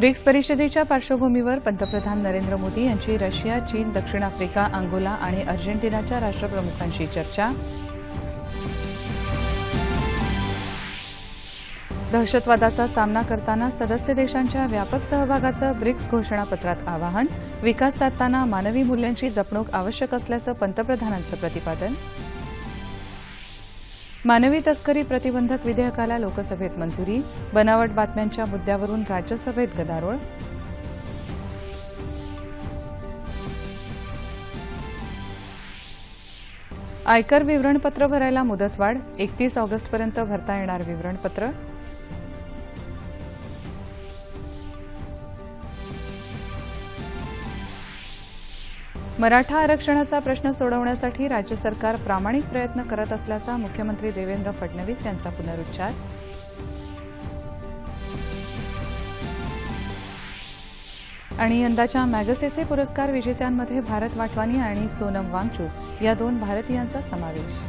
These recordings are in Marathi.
ब्रिक्स परिषदेच्या पार्श्वभूमीवर पंतप्रधान नरेंद्र मोदी यांची रशिया चीन दक्षिण आफ्रिका अंगोला आणि अर्जेंटिनाच्या राष्ट्रप्रमुखांशी चर्चा. दहशतवादाचा सामना करताना सदस्य देशांच्या व्यापक सहभागाचं ब्रिक्स घोषणापत्रात आवाहन. विकास साधताना मानवी मूल्यांची जपणूक आवश्यक असल्याचं पंतप्रधानांचं प्रतिपादन. मानवी तस्करी प्रतिबंधक विधेयकाला लोकसभेत मंजुरी. बनावट बातम्यांच्या मुद्द्यावरून राज्यसभेत गदारोळ. आयकर विवरणपत्र भरायला मुदतवाढ. एकतीस ऑगस्टपर्यंत भरता येणार विवरणपत्र. मराठा आरक्षणाचा प्रश्न सोडवण्यासाठी राज्य सरकार प्रामाणिक प्रयत्न करत असल्याचा मुख्यमंत्री देवेंद्र फडणवीस यांचा पुनरुच्चार. आणि यंदाच्या मॅगसेसे पुरस्कार विजेत्यांमध्ये भारत वाटवानी आणि सोनम वांगचू या दोन भारतीयांचा समावेश.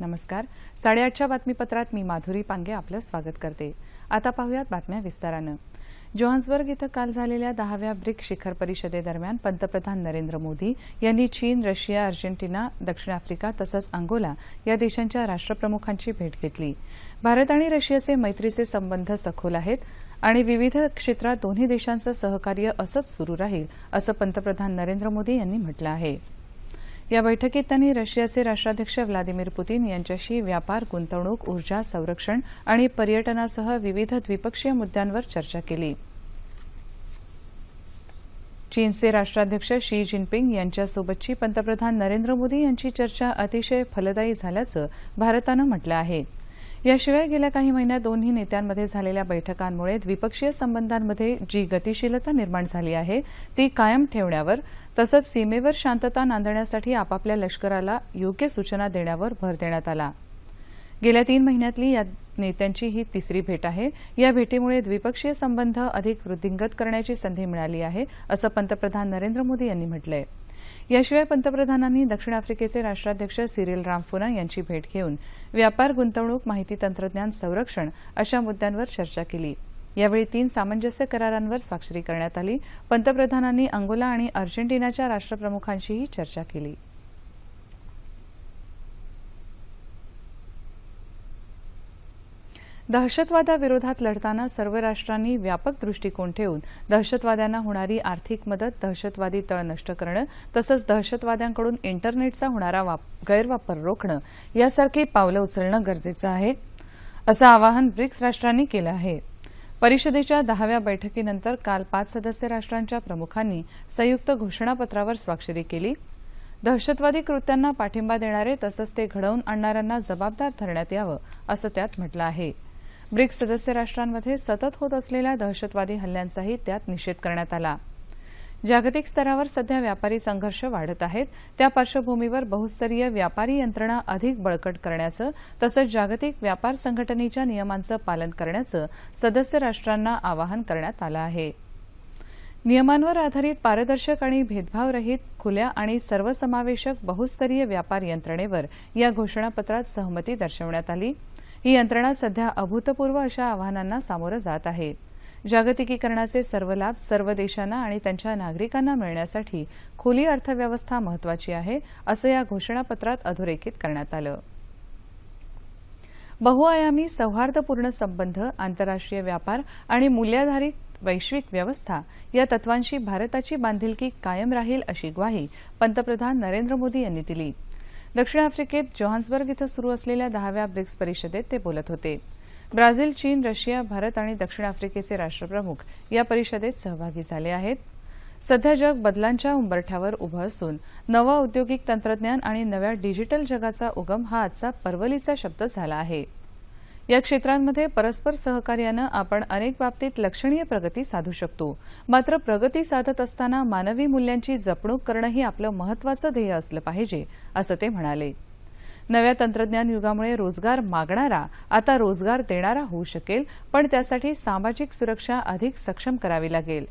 नमस्कार. साडेआठच्या बातमीपत्रात मी माधुरी पांगे आपलं स्वागत करते. आता पाहूयात बातम्या विस्तारानं. जोहान्सबर्ग इथं काल झालेल्या दहाव्या ब्रिक्स शिखर परिषदेदरम्यान पंतप्रधान नरेंद्र मोदी यांनी चीन रशिया अर्जेंटिना दक्षिण आफ्रिका तसंच अंगोला या देशांच्या राष्ट्रप्रमुखांची भेट घेतली. भारत आणि रशियाचे मैत्रीचे संबंध सखोल आहेत आणि विविध क्षेत्रात दोन्ही देशांचं सहकार्य असंच सुरू राहील असं पंतप्रधान नरेंद्र मोदी यांनी म्हटलं आहे. या बैठकीत त्यांनी रशियाचे राष्ट्राध्यक्ष व्लादिमीर पुतीन यांच्याशी व्यापार गुंतवणूक ऊर्जा संरक्षण आणि पर्यटनासह विविध द्विपक्षीय मुद्द्यांवर चर्चा केली. चीनचे राष्ट्राध्यक्ष शी जिनपिंग यांच्यासोबतची पंतप्रधान नरेंद्र मोदी यांची चर्चा अतिशय फलदायी झाल्याचं भारतानं म्हटलं आहे. याशिवाय गेल्या काही महिन्यात दोन्ही नेत्यांमध्ये झालेल्या बैठकांमुळे द्विपक्षीय संबंधांमध्ये जी गतिशीलता निर्माण झाली आहे ती कायम ठेवण्यावर तसंच सीमेवर शांतता नांदण्यासाठी आपापल्या लष्कराला योग्य सूचना देण्यावर भर देण्यात आला. गेल्या तीन महिन्यातली या नेत्यांची ही तिसरी भेट आहे. या भेटीमुळे द्विपक्षीय संबंध अधिक वृद्धिंगत करण्याची संधी मिळाली आहे असं पंतप्रधान नरेंद्र मोदी यांनी म्हटलंय. याशिवाय पंतप्रधानांनी दक्षिण आफ्रिकेचे राष्ट्राध्यक्ष सिरिल रामफोना यांची भेट घेऊन व्यापार गुंतवणूक माहिती तंत्रज्ञान संरक्षण अशा मुद्द्यांवर चर्चा केली. यावेळी तीन सामंजस्य करारांवर स्वाक्षरी करण्यात आली. पंतप्रधानांनी अंगोला आणि अर्जेंटिनाच्या राष्ट्रप्रमुखांशीही चर्चा केली. दहशतवादाविरोधात लढताना सर्व राष्ट्रांनी व्यापक दृष्टिकोन ठेवून दहशतवाद्यांना होणारी आर्थिक मदत दहशतवादी तळ नष्ट करणं तसंच दहशतवाद्यांकडून इंटरनेटचा होणारा गैरवापर रोखणं यासारखी पावलं उचलणं गरजेचं आहे असं आवाहन ब्रिक्स राष्ट्रांनी केलं आहे. परिषदेच्या दहाव्या बैठकीनंतर काल पाच सदस्य राष्ट्रांच्या प्रमुखांनी संयुक्त घोषणापत्रावर स्वाक्षरी केली. दहशतवादी कृत्यांना पाठिंबा देणारे तसंच ते घडवून आणणाऱ्यांना जबाबदार धरण्यात यावं असं त्यात म्हटलं आहे. ब्रिक्स सदस्य राष्ट्रांमध्ये सतत होत असलेल्या दहशतवादी हल्ल्यांचाही त्यात निषेध करण्यात आला. जागतिक स्तरावर सध्या व्यापारी संघर्ष वाढत आहेत. त्या पार्श्वभूमीवर बहुस्तरीय व्यापारी यंत्रणा अधिक बळकट करण्याचं तसंच जागतिक व्यापार संघटनेच्या नियमांचं पालन करण्याचं सदस्य राष्ट्रांना आवाहन करण्यात आलं आहे. नियमांवर आधारित पारदर्शक आणि भेदभावरहित खुल्या आणि सर्वसमावेशक बहुस्तरीय व्यापार यंत्रणेवर या घोषणापत्रात सहमती दर्शवण्यात आली. ही यंत्रणा सध्या अभूतपूर्व अशा आव्हानांना सामोरं जात आहे. जागतिकीकरणाचे सर्व लाभ सर्व देशांना आणि त्यांच्या नागरिकांना मिळण्यासाठी खुली अर्थव्यवस्था महत्वाची आहे असं या घोषणापत्रात अधोरेखित करण्यात आलं. बहुआयामी सौहार्दपूर्ण संबंध आंतरराष्ट्रीय व्यापार आणि मूल्याधारित वैश्विक व्यवस्था या तत्वांशी भारताची बांधिलकी कायम राहील अशी ग्वाही पंतप्रधान नरेंद्र मोदी यांनी दिली. दक्षिण आफ्रिकेत जोहान्सबर्ग इथं सुरू असलेल्या दहाव्या ब्रिक्स परिषदेत ते बोलत होते. ब्राझील चीन रशिया भारत आणि दक्षिण आफ्रिकेचे राष्ट्रप्रमुख या परिषदेत सहभागी झाले आहेत. सध्या जग बदलांच्या उंबरठ्यावर उभं असून नवं औद्योगिक तंत्रज्ञान आणि नव्या डिजिटल जगाचा उगम हा आजचा परवलीचा शब्द झाला आहे. या क्षेत्रांमध्ये परस्पर सहकार्यानं आपण अनेक बाबतीत लक्षणीय प्रगती साधू शकतो. मात्र प्रगती साधत असताना मानवी मूल्यांची जपणूक करणंही आपलं महत्वाचं ध्येय असलं पाहिजे असं ते म्हणाले. नव्या तंत्रज्ञान युगामुळे रोजगार मागणारा आता रोजगार देणारा होऊ शकेल पण त्यासाठी सामाजिक सुरक्षा अधिक सक्षम करावी लागेल.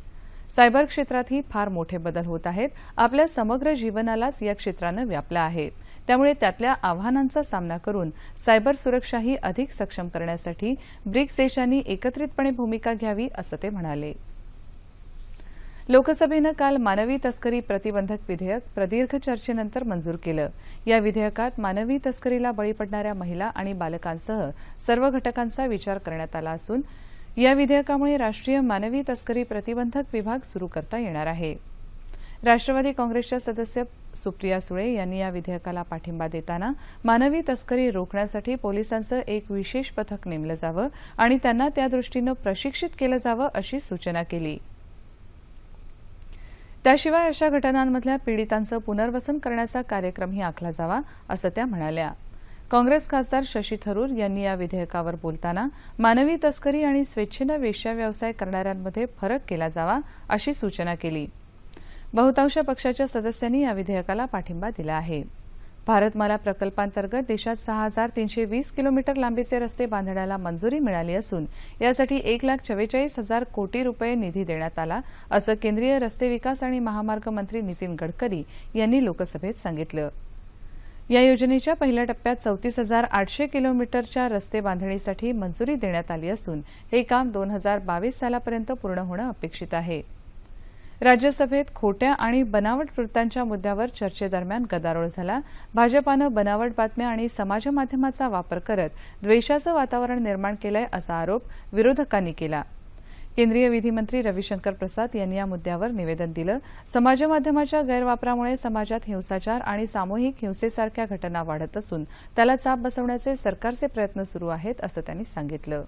सायबर क्षेत्रातही फार मोठे बदल होत आहेत. आपल्या समग्र जीवनालाच या क्षेत्रानं व्यापलं आहे. त्यामुळे त्यातल्या आव्हानांचा सामना करून सायबर सुरक्षाही अधिक सक्षम करण्यासाठी ब्रिक्स देशांनी एकत्रितपणे भूमिका घ्यावी असं ते म्हणाले. लोकसभेनं काल मानवी तस्करी प्रतिबंधक विधेयक प्रदीर्घ चर्चेनंतर मंजूर केलं. या विधेयकात मानवी तस्करीला बळी पडणाऱ्या महिला आणि बालकांसह सर्व घटकांचा विचार करण्यात आला असून या विधेयकामुळे राष्ट्रीय मानवी तस्करी प्रतिबंधक विभाग सुरू करता येणार आहे. राष्ट्रवादी काँग्रेसच्या सदस्य सुप्रिया सुळे यांनी या विधेयकाला पाठिंबा देताना मानवी तस्करी रोखण्यासाठी पोलिसांचं एक विशेष पथक नेमलं जावं आणि त्यांना त्यादृष्टीनं प्रशिक्षित केलं जावं अशी सूचना केली. त्याशिवाय अशा घटनांमधल्या पीडितांचं पुनर्वसन करण्याचा कार्यक्रमही आखला जावा असं त्या म्हणाल्या. काँग्रेस खासदार शशी थरूर यांनी या विधेयकावर बोलताना मानवी तस्करी आणि स्वेच्छेनं वेश्या व्यवसाय करणाऱ्यांमध्ये फरक केला जावा अशी सूचना केली. बहुतांश पक्षाच्या सदस्यांनी या विधेयकाला पाठिंबा दिला आहे. भारतमाला प्रकल्पांतर्गत देशात सहा हजार तीनशे वीस किलोमीटर लांबीचे रस्ते बांधण्याला मंजुरी मिळाली असून यासाठी एक लाख चव्वेचाळीस हजार कोटी रुपये निधी देण्यात आला असं केंद्रीय रस्ते विकास आणि महामार्ग मंत्री नितीन गडकरी यांनी लोकसभेत सांगितलं. या योजनेच्या पहिल्या टप्प्यात चौतीस हजार आठशे किलोमीटरच्या रस्ते बांधणीसाठी मंजुरी देण्यात आली असून हे काम दोन हजार बावीस सालापर्यंत पूर्ण होणं अपेक्षित आहे. राज्यसभेत खोट्या आणि बनावट वृत्तांच्या मुद्द्यावर चर्चेदरम्यान गदारोळ झाला. भाजपानं बनावट बातम्या आणि समाजमाध्यमाचा वापर करत द्वेषाचं वातावरण निर्माण केलंय असा आरोप विरोधकांनी केला. केंद्रीय विधीमंत्री रविशंकर प्रसाद यांनी या मुद्द्यावर निवेदन दिलं. समाजमाध्यमाच्या गैरवापरामुळे समाजात हिंसाचार आणि सामूहिक हिंसेसारख्या घटना वाढत असून त्याला चाप बसवण्याचे सरकारचे प्रयत्न सुरू आहेत असं त्यांनी सांगितलं.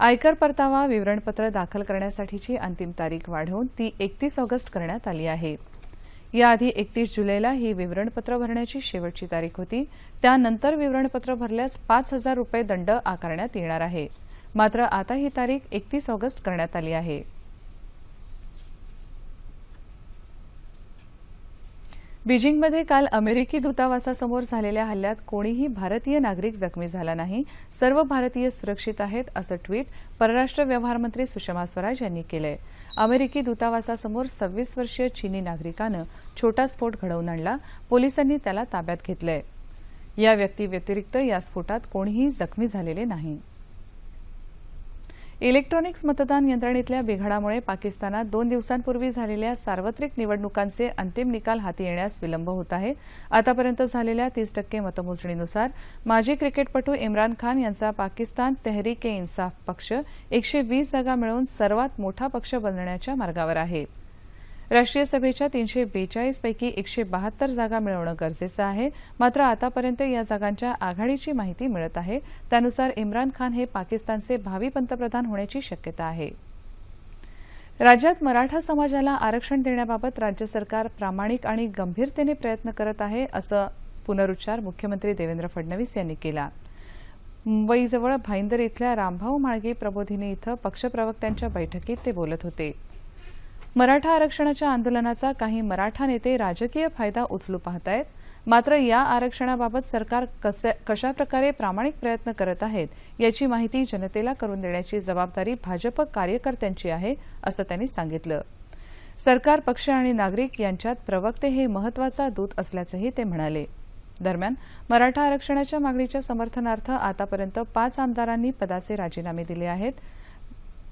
आयकर परतावा विवरणपत्र दाखल करण्यासाठीची अंतिम तारीख वाढवून ती एकतीस ऑगस्ट करण्यात आली आहे. याआधी एकतीस जुलैला ही विवरणपत्र भरण्याची शेवटची तारीख होती. त्यानंतर विवरणपत्र भरल्यास पाच हजार रुपये दंड आकारण्यात येणार आहे. मात्र आता ही तारीख एकतीस ऑगस्ट करण्यात आली आहे. बीजिंगमध्ये काल अमेरिकी दूतावासासमोर झालेल्या हल्ल्यात कोणीही भारतीय नागरिक जखमी झाला नाही. सर्व भारतीय सुरक्षित आहेत असं ट्विट परराष्ट्र व्यवहार मंत्री सुषमा स्वराज यांनी केलंय. अमेरिकी दूतावासासमोर सव्वीस वर्षीय चीनी नागरिकानं छोटा स्फोट घडवून आणला. पोलिसांनी त्याला ताब्यात घेतलंय. या व्यक्तीव्यतिरिक्त या स्फोटात कोणीही जखमी झालेले नाही. इलेक्ट्रॉनिक्स मतदान यंत्रणेतल्या बिघाडामुळे पाकिस्तानात दोन दिवसांपूर्वी झालेल्या सार्वत्रिक निवडणुकांचे अंतिम निकाल हाती येण्यास विलंब होत आहे. आतापर्यंत झालेल्या तीस टक्के मतमोजणीनुसार माजी क्रिकेटपटू इम्रान खान यांचा पाकिस्तान तेहरीक ए इन्साफ पक्ष एकशे वीस जागा मिळवून सर्वात मोठा पक्ष बनण्याच्या मार्गावर आहे. राष्ट्रीय सभेच्या तीनशे बेचाळीस पैकी एकशे बहात्तर जागा मिळवणं गरजेचं आहे. मात्र आतापर्यंत या जागांच्या आघाडीची माहिती मिळत आहे. त्यानुसार इम्रान खान हे पाकिस्तानचे भावी पंतप्रधान होण्याची शक्यता आहे. राज्यात मराठा समाजाला आरक्षण देण्याबाबत राज्य सरकार प्रामाणिक आणि गंभीरतेने प्रयत्न करत आहे असं पुनरुच्चार मुख्यमंत्री देवेंद्र फडणवीस यांनी केला. मुंबईजवळ भाईंदर इथल्या रामभाऊ माळगे प्रबोधिनी इथं पक्षप्रवक्त्यांच्या बैठकीत ते बोलत होते. मराठा आरक्षणाच्या आंदोलनाचा काही मराठा नेते राजकीय फायदा उचलू पाहतायत. मात्र या आरक्षणाबाबत सरकार कशाप्रकारे प्रामाणिक प्रयत्न करत आहेत याची माहिती जनतेला करून देण्याची जबाबदारी भाजप कार्यकर्त्यांची आहे असं त्यांनी सांगितलं. सरकार पक्ष आणि नागरिक यांच्यात प्रवक्ते हे महत्त्वाचा दूत असल्याचंही ते म्हणाले. दरम्यान मराठा आरक्षणाच्या मागणीच्या समर्थनार्थ आतापर्यंत पाच आमदारांनी पदाचे राजीनामे दिले आहेत.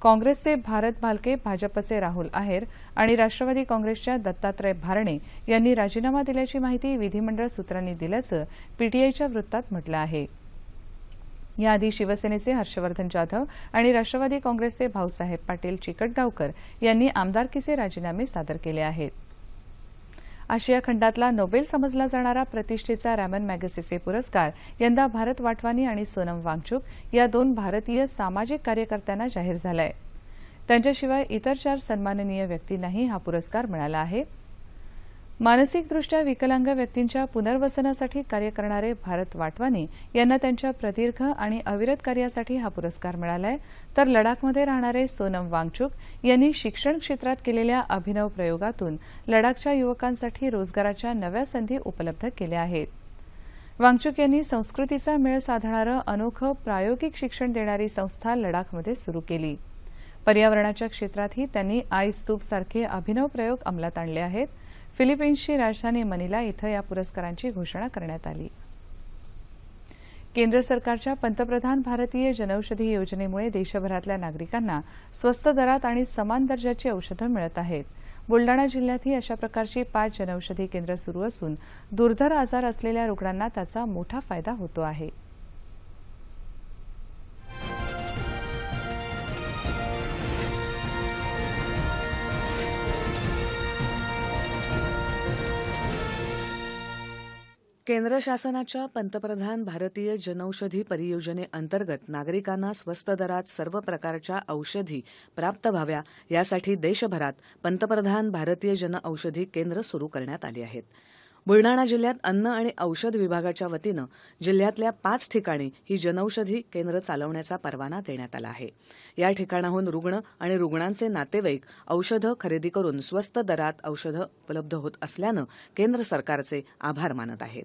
काँग्रेसचे भारत भालके भाजपचे राहुल आहेर आणि राष्ट्रवादी काँग्रेसच्या दत्तात्रय भारणे यांनी राजीनामा दिल्याची माहिती विधिमंडळ सूत्रांनी दिल्याचं पीटीआयच्या वृत्तात म्हटलं आहे. याआधी शिवसेनेचे हर्षवर्धन जाधव आणि राष्ट्रवादी काँग्रेसचे भाऊसाहेब पाटील चिकटगावकर यांनी आमदारकीचे राजीनामे सादर केले आहेत. आशिया खंडातला नोबेल समजला जाणारा प्रतिष्ठेचा रॅमन मॅगसेसे पुरस्कार यंदा भारत वाटवानी आणि सोनम वांगचूक या दोन भारतीय सामाजिक कार्यकर्त्यांना जाहीर झालाय. त्यांच्याशिवाय इतर चार सन्माननीय व्यक्तींनाही हा पुरस्कार मिळाला आहे. मानसिकदृष्ट्या विकलांग व्यक्तींच्या पुनर्वसनासाठी कार्य करणारे भारत वाटवानी यांना त्यांच्या प्रदीर्घ आणि अविरत कार्यासाठी हा पुरस्कार मिळालाय. तर लडाखमध्ये राहणारे सोनम वांगचूक यांनी शिक्षण क्षेत्रात केलेल्या अभिनव प्रयोगातून लडाखच्या युवकांसाठी रोजगाराच्या नव्या संधी उपलब्ध केल्या आहेत. वांगचूक यांनी संस्कृतीचा मेळ साधणारं अनोखं प्रायोगिक शिक्षण देणारी संस्था लडाखमध्ये सुरू केली. पर्यावरणाच्या क्षेत्रातही त्यांनी आईस स्तूप सारखे अभिनव प्रयोग अंमलात आणले आहेत. फिलिपिन्सची राजधानी मनिला इथं या पुरस्कारांची घोषणा करण्यात आली. केंद्र सरकारच्या पंतप्रधान भारतीय जनौषधी योजनेमुळे देशभरातल्या नागरिकांना स्वस्त दरात आणि समान दर्जाची औषधं मिळत आहेत. बुलडाणा जिल्ह्यातही अशा प्रकारची पाच जनौषधी केंद्र सुरू असून दुर्धर आजार असलेल्या रुग्णांना त्याचा मोठा फायदा होतो आहे. केंद्र शासनाच्या पंतप्रधान भारतीय जनौषधी परियोजनेअंतर्गत नागरिकांना स्वस्त दरात सर्व प्रकारच्या औषधी प्राप्त व्हाव्या यासाठी देशभरात पंतप्रधान भारतीय जनऔषधी केंद्र सुरू करण्यात आली आहेत. बुलडाणा जिल्ह्यात अन्न आणि औषध विभागाच्या वतीनं जिल्ह्यातल्या पाच ठिकाणी ही जनौषधी केंद्र चालवण्याचा परवाना देण्यात आला आहे. या ठिकाणाहून रुग्ण आणि रुग्णांचे नातेवाईक औषधं खरेदी करून स्वस्त दरात औषधं उपलब्ध होत असल्यानं केंद्र सरकारचे आभार मानत आहेत.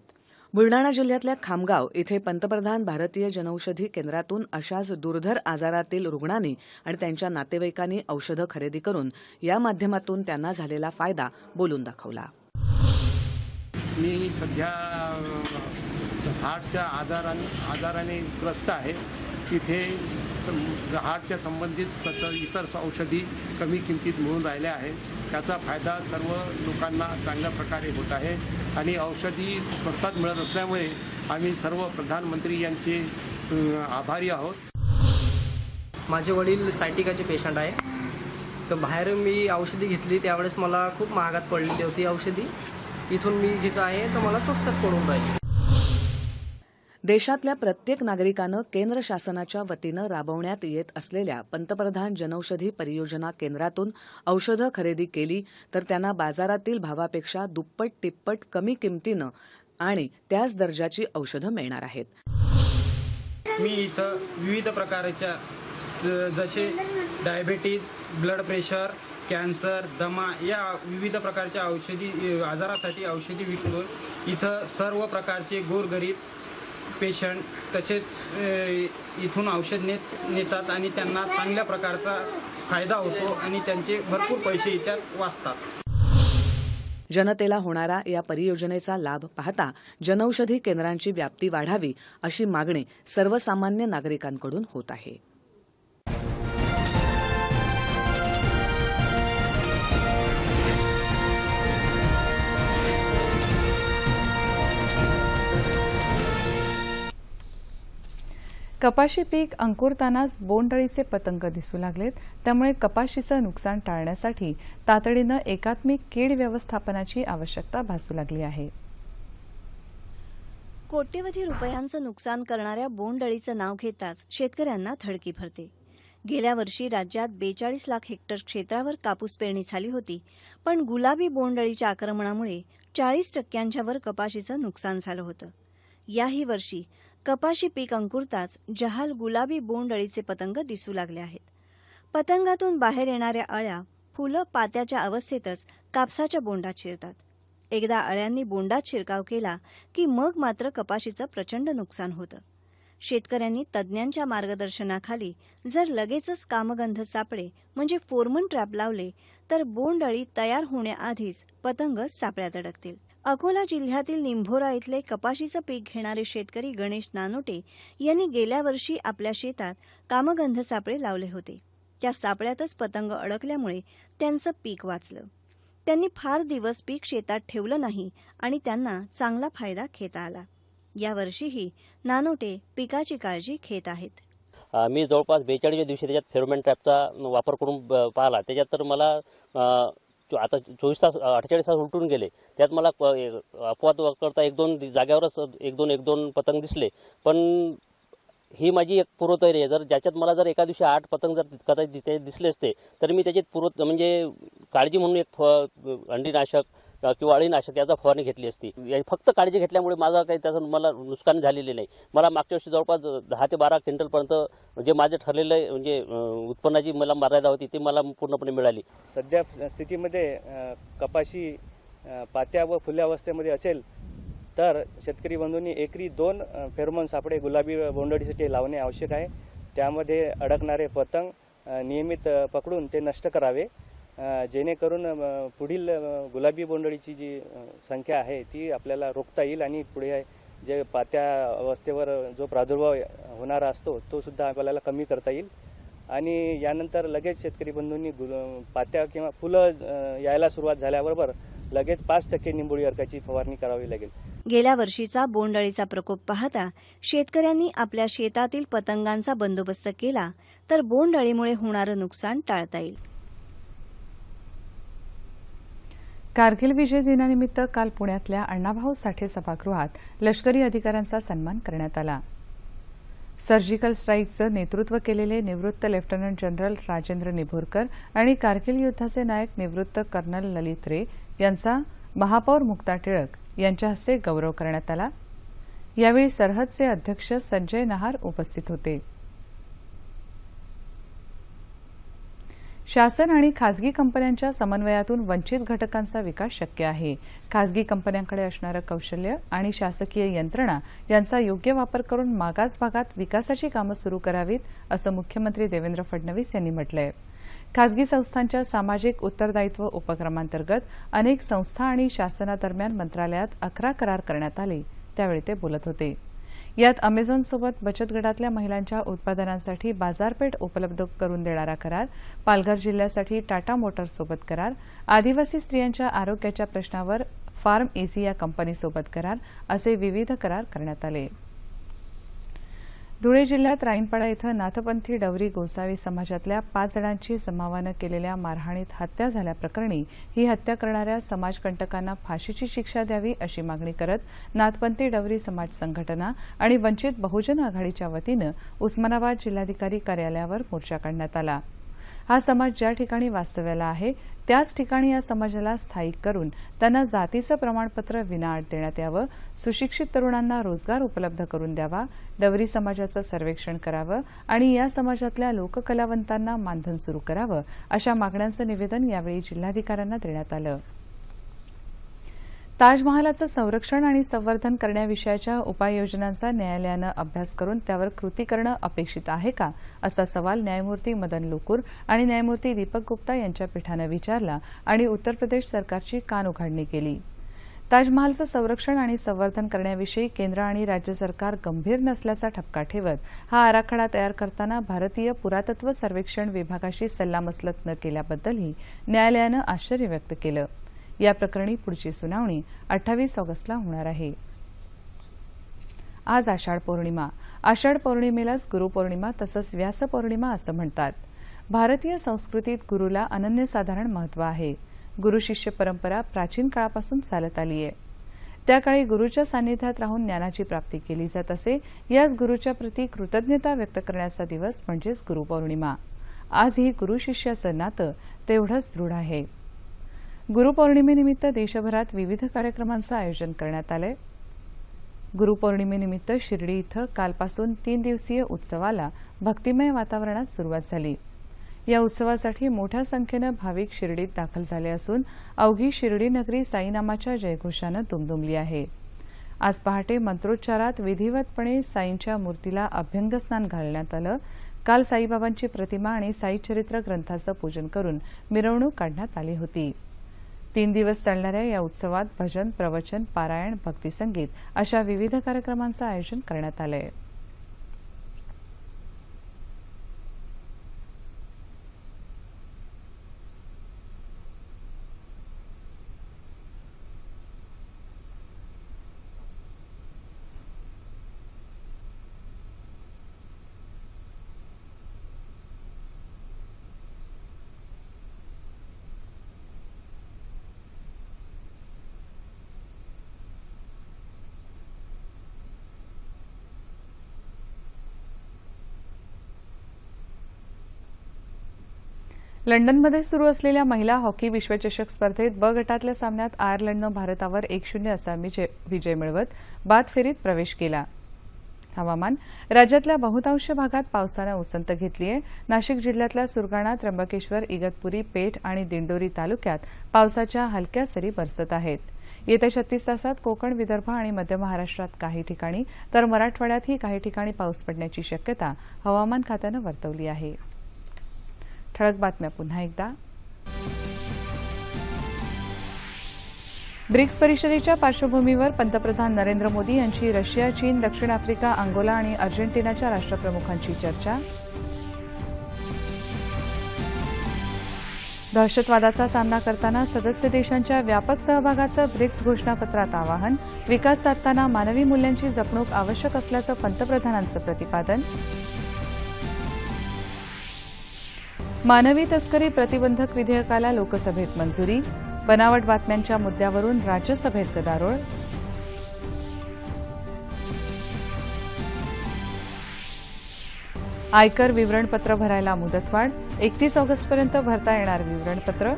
बुलडाणा जिल्ह्यातल्या खामगाव इथे पंतप्रधान भारतीय जनौषधी केंद्रातून अशाच दुर्धर आजारातील रुग्णांनी आणि त्यांच्या नातेवाईकांनी औषधं खरेदी करून या माध्यमातून त्यांना झालेला फायदा बोलून दाखवला. मी सध्या हार्टच्या आजाराने आजाराने ग्रस्त आहे. तिथे सं- हार्टच्या संबंधित तसं इतर औषधी कमी किमतीत मिळून राहिल्या आहेत. त्याचा फायदा सर्व लोकांना चांगल्या प्रकारे होत आहे. आणि औषधी स्वस्तात मिळत असल्यामुळे आम्ही सर्व प्रधानमंत्री यांचे आभारी आहोत. माझे वडील सायटिकाचे पेशंट आहे. तर बाहेर मी औषधी घेतली. त्यावेळेस मला खूप महागात पडलेली होती औषधी. इथून मी घेत आहे तर मला स्वस्तात पडून राहिली. देशातल्या प्रत्येक नागरिकानं केंद्र शासनाच्या वतीनं राबवण्यात येत असलेल्या पंतप्रधान जनौषधी परियोजना केंद्रातून औषधं खरेदी केली तर त्यांना बाजारातील भावापेक्षा दुप्पट तिप्पट कमी किमतीनं आणि त्याच दर्जाची औषधं मिळणार आहेत. मी इथं विविध प्रकारच्या जसे डायबेटीज ब्लड प्रेशर कॅन्सर दमा या विविध प्रकारच्या औषधी आजारासाठी औषधी विकून इथं सर्व प्रकारचे गोरगरीब पेशंट तसेच इथून औषध नेत नेतात आणि त्यांना चांगल्या प्रकारचा फायदा होतो आणि त्यांचे भरपूर पैसे याच्यात वाचतात. जनतेला होणारा या परियोजनेचा लाभ पाहता जनौषधी केंद्रांची व्याप्ती वाढावी अशी मागणी सर्वसामान्य नागरिकांकडून होत आहे. कपाशी पीक अंकुरतानाच बोंडअळीचे पतंग दिसू लागलेत. त्यामुळे कपाशीचं नुकसान टाळण्यासाठी तातडीनं एकात्मिक कीड व्यवस्थापनाची आवश्यकता भासू लागली आहे. कोट्यवधी रुपयांचं नुकसान करणाऱ्या बोंडअळीचं नाव घेताच शेतकऱ्यांना थडकी भरते. गेल्या वर्षी राज्यात बेचाळीस लाख हेक्टर क्षेत्रावर कापूस पेरणी झाली होती पण गुलाबी बोंडअळीच्या आक्रमणामुळे चाळीस टक्क्यांच्यावर कपाशीचं नुकसान झालं होतं. याही वर्षी कपाशी पीक अंकुरताच जहाल गुलाबी बोंडअळीचे पतंग दिसू लागले आहेत. पतंगातून बाहेर येणाऱ्या अळ्या फुलं पात्याच्या अवस्थेतच कापसाच्या बोंडात शिरतात. एकदा अळ्यांनी बोंडात शिरकाव केला की मग मात्र कपाशीचं प्रचंड नुकसान होतं. शेतकऱ्यांनी तज्ज्ञांच्या मार्गदर्शनाखाली जर लगेचच कामगंध सापळे म्हणजे फोरमन ट्रॅप लावले तर बोंडअळी तयार होण्याआधीच पतंग सापळ्यात अडकतील. अकोला जिल्ह्यातील निंभोरा इथले कपाशीचं पीक घेणारे शेतकरी गणेश नानोटे यांनी गेल्या वर्षी आपल्या शेतात कामगंध सापळे लावले होते. त्या सापळ्यातच पतंग अडकल्यामुळे त्यांचं पीक वाचलं. त्यांनी फार दिवस पीक शेतात ठेवलं नाही आणि त्यांना चांगला फायदा घेता आला. यावर्षीही नानोटे पिकाची काळजी घेत आहेत. मी जवळपास बेचाळीस दिवशी त्याच्यात फेरोमॅन ट्रॅपचा वापर करून पाहिला. त्याच्यात तर मला आता चोवीस तास अठ्ठेचाळीस तास उलटून गेले. त्यात मला प- ए- अपवाद करता एक दोन जाग्यावरच एक दोन एक दोन पतंग दिसले. पण ही माझी एक पूर्वतयारी आहे. जर ज्याच्यात मला जर एका दिवशी आठ पतंग जर कदाचित तिथे दिसले असते तर मी त्याच्यात पूर्व म्हणजे काळजी म्हणून एक फ अंडीनाशक अ, किंवा अळीनाशक याचा फवारणी घेतली असती. या- फक्त काळजी घेतल्यामुळे माझा काही त्याचं मला नुकसान झालेले नाही. मला मागच्या वर्षी जवळपास दहा ते बारा क्विंटलपर्यंत जे माझं ठरलेलं म्हणजे उत्पन्नाची मला मर्यादा होती ती मला पूर्णपणे मिळाली. सध्या स्थितीमध्ये कपाशी पात्या व फुल्या अवस्थेमध्ये असेल तर शेतकरी बंधूंनी एकरी दोन फेरोमोन सापळे गुलाबी बोंडअळीसाठी लावणे आवश्यक आहे. त्यामध्ये अडकणारे पतंग नियमित पकडून ते नष्ट करावे. जेणेकरून पुढील गुलाबी बोंडअळीची जी संख्या आहे ती आपल्याला रोखता येईल आणि पुढे जे पात्या अवस्थेवर जो प्रादुर्भाव होणारा असतो तो सुद्धा आपल्याला कमी करता येईल. आणि यानंतर लगेच शेतकरी बंधूंनी पात्या किंवा फुलं यायला सुरुवात झाल्याबरोबर लगेच पाच टक्के निंबोळी अर्काची फवारणी करावी लागेल. गेल्या वर्षीचा बोंडअळीचा प्रकोप पाहता शेतकऱ्यांनी आपल्या शेतातील पतंगांचा बंदोबस्त केला तर बोंडअळीमुळे होणारं नुकसान टाळता येईल. कारगिल विजय दिनानिमित्त काल पुण्यातल्या अण्णाभाऊ साठे सभागृहात लष्करी अधिकाऱ्यांचा सन्मान करण्यात आला. सर्जिकल स्ट्राईकचं नेतृत्व केलेले निवृत्त लेफ्टनंट जनरल राजेंद्र निभोरकर आणि कारगिल युद्धाचे नायक निवृत्त कर्नल ललित रे यांचा महापौर मुक्ता टिळक यांच्या हस्ते गौरव करण्यात आला. यावेळी सरहदचे अध्यक्ष संजय नहार उपस्थित होते. शासन आणि खासगी कंपन्यांच्या समन्वयातून वंचित घटकांचा विकास शक्य आहे. खासगी कंपन्यांकडे असणारं कौशल्य आणि शासकीय यंत्रणा यांचा योग्य वापर करून मागास भागात विकासाची कामं सुरू करावीत असं मुख्यमंत्री देवेंद्र फडणवीस यांनी म्हटलंय. खासगी संस्थांच्या सामाजिक उत्तरदायित्व उपक्रमांतर्गत अनेक संस्था आणि शासनादरम्यान मंत्रालयात अकरा करार करण्यात आले त्यावेळी ते बोलत होते. यात अमेझॉनसोबत बचत गटातल्या महिलांच्या उत्पादनांसाठी बाजारपेठ उपलब्ध करून देणारा करार पालघर जिल्ह्यासाठी टाटा मोटर्ससोबत करार आदिवासी स्त्रियांच्या आरोग्याच्या प्रश्नावर फार्म एसी या कंपनीसोबत करार असे विविध करार करण्यात आले. धुळे जिल्ह्यात राईनपाडा इथं नाथपंथी डवरी गोसावी समाजातल्या पाच जणांची जमावानं केलेल्या मारहाणीत हत्या झाल्याप्रकरणी ही हत्या करणाऱ्या समाजकंटकांना फाशीची शिक्षा द्यावी अशी मागणी करत नाथपंथी डवरी समाज संघटना आणि वंचित बहुजन आघाडीच्या वतीनं उस्मानाबाद जिल्हाधिकारी कार्यालयावर मोर्चा काढण्यात आला. हा समाज ज्या ठिकाणी वास्तव्याला आहे त्याच ठिकाणी या समाजाला स्थायिक करून त्यांना जातीचं प्रमाणपत्र विनाअट देण्यात यावं सुशिक्षित तरुणांना रोजगार उपलब्ध करून द्यावा डवरी समाजाचं सर्वेक्षण करावं आणि या समाजातल्या लोककलावंतांना मानधन सुरू करावं अशा मागण्यांचं निवेदन यावेळी जिल्हाधिकाऱ्यांना देण्यात आलं. ताजमहालाचं संरक्षण आणि संवर्धन करण्याविषयीच्या उपाययोजनांचा न्यायालयानं अभ्यास करून त्यावर कृती करणं अपेक्षित आहे का असा सवाल न्यायमूर्ती मदन लोकूर आणि न्यायमूर्ती दीपक गुप्ता यांच्या पीठानं विचारला आणि उत्तर प्रदेश सरकारची कानउघाडणी केली. ताजमहालचं संरक्षण आणि संवर्धन करण्याविषयी केंद्र आणि राज्य सरकार गंभीर नसल्याचा ठपका ठेवत हा आराखडा तयार करताना भारतीय पुरातत्व सर्वेक्षण विभागाशी सल्लामसलत न केल्याबद्दलही न्यायालयानं आश्चर्य व्यक्त केलं. या प्रकरणी पुढची सुनावणी अठ्ठावीस ऑगस्टला होणार आहे. आज आषाढ पौर्णिमा. आषाढ पौर्णिमेलाच गुरुपौर्णिमा तसंच व्यासपौर्णिमा असं म्हणतात. भारतीय संस्कृतीत गुरुला अनन्यसाधारण महत्त्व आहे. गुरु शिष्य परंपरा प्राचीन काळापासून चालत आली आहे त्या काळी गुरुच्या सान्निध्यात राहून ज्ञानाची प्राप्ती केली जात असे याच गुरुच्या प्रती कृतज्ञता व्यक्त करण्याचा दिवस म्हणजेच गुरुपौर्णिमा. आज ही गुरु शिष्याचं नातं तेवढंच दृढ आहे. गुरुपौर्णिमेनिमित्त देशभरात विविध कार्यक्रमांचं आयोजन करण्यात आलं गुरुपौर्णिमेनिमित्त शिर्डी इथं कालपासून तीन दिवसीय उत्सवाला भक्तिमय वातावरणात सुरुवात झाली. या उत्सवासाठी मोठ्या संख्येनं भाविक शिर्डीत दाखल झाले असून अवघी शिर्डी नगरी साईनामाच्या जयघोषानं दुमदुमली आहे. आज पहाटे मंत्रोच्चारात विधिवतपणे साईंच्या मूर्तीला अभ्यंगस्नान घालण्यात आलं. काल साईबाबांची प्रतिमा आणि साईचरित्र ग्रंथाचं पूजन करून मिरवणूक काढण्यात आली होती. तीन दिवस चालणाऱ्या या उत्सवात भजन प्रवचन पारायण भक्तिसंगीत अशा विविध कार्यक्रमांचं आयोजन करण्यात आलं आहे लंडनमध्ये सुरू असलेल्या महिला हॉकी विश्वचषक स्पर्धेत ब गटातल्या सामन्यात आयर्लंडनं भारतावर एक शून्य असा विजय विजय मिळवत बाद फेरीत प्रवेश केला. हवामान राज्यातल्या बहुतांश भागात पावसानं उसंत घेतली आहे. नाशिक जिल्ह्यातल्या सुरगाणा त्र्यंबकेश्वर इगतपुरी पेठ आणि दिंडोरी तालुक्यात पावसाच्या हलक्या सरी बरसत आहेत. येत्या छत्तीस तासात कोकण विदर्भ आणि मध्य महाराष्ट्रात काही ठिकाणी तर मराठवाड्यातही काही ठिकाणी पाऊस पडण्याची शक्यता हवामान खात्यानं वर्तवली आहे. ठळक बातम्या पुन्हा एकदा. ब्रिक्स परिषदेच्या पार्श्वभूमीवर पंतप्रधान नरेंद्र मोदी यांची रशिया चीन दक्षिण आफ्रिका अंगोला आणि अर्जेंटिनाच्या राष्ट्रप्रमुखांची चर्चा. दहशतवादाचा सामना करताना सदस्य देशांच्या व्यापक सहभागाचं ब्रिक्स घोषणापत्रात आवाहन विकास साधताना मानवी मूल्यांची जपणूक आवश्यक असल्याचं पंतप्रधानांचं प्रतिपादन. मानवी तस्करी प्रतिबंधक विधेयकाला लोकसभेत मंजुरी. बनावट बातम्यांच्या मुद्द्यावरून राज्यसभेत गदारोळ. आयकर विवरणपत्र भरायला मुदतवाढ. एकतीस ऑगस्टपर्यंत भरता येणार विवरणपत्र.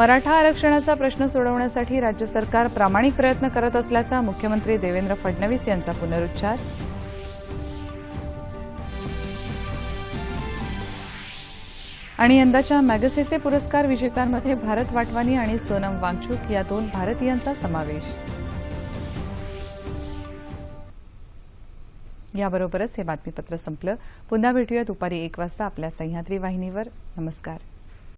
मराठा आरक्षणाचा प्रश्न सोडवण्यासाठी राज्य सरकार प्रामाणिक प्रयत्न करत असल्याचा मुख्यमंत्री देवेंद्र फडणवीस यांचा पुनरुच्चार. आणि यंदाच्या मॅगसेसे पुरस्कार विजेत्यांमध्ये भारत वाटवानी आणि सोनम वांगचूक या दोन भारतीयांचा समावेश. याबरोबरच हे बातमीपत्र संपलं. पुन्हा भेटूया दुपारी एक वाजता आपल्या सह्याद्री वाहिनीवर. नमस्कार.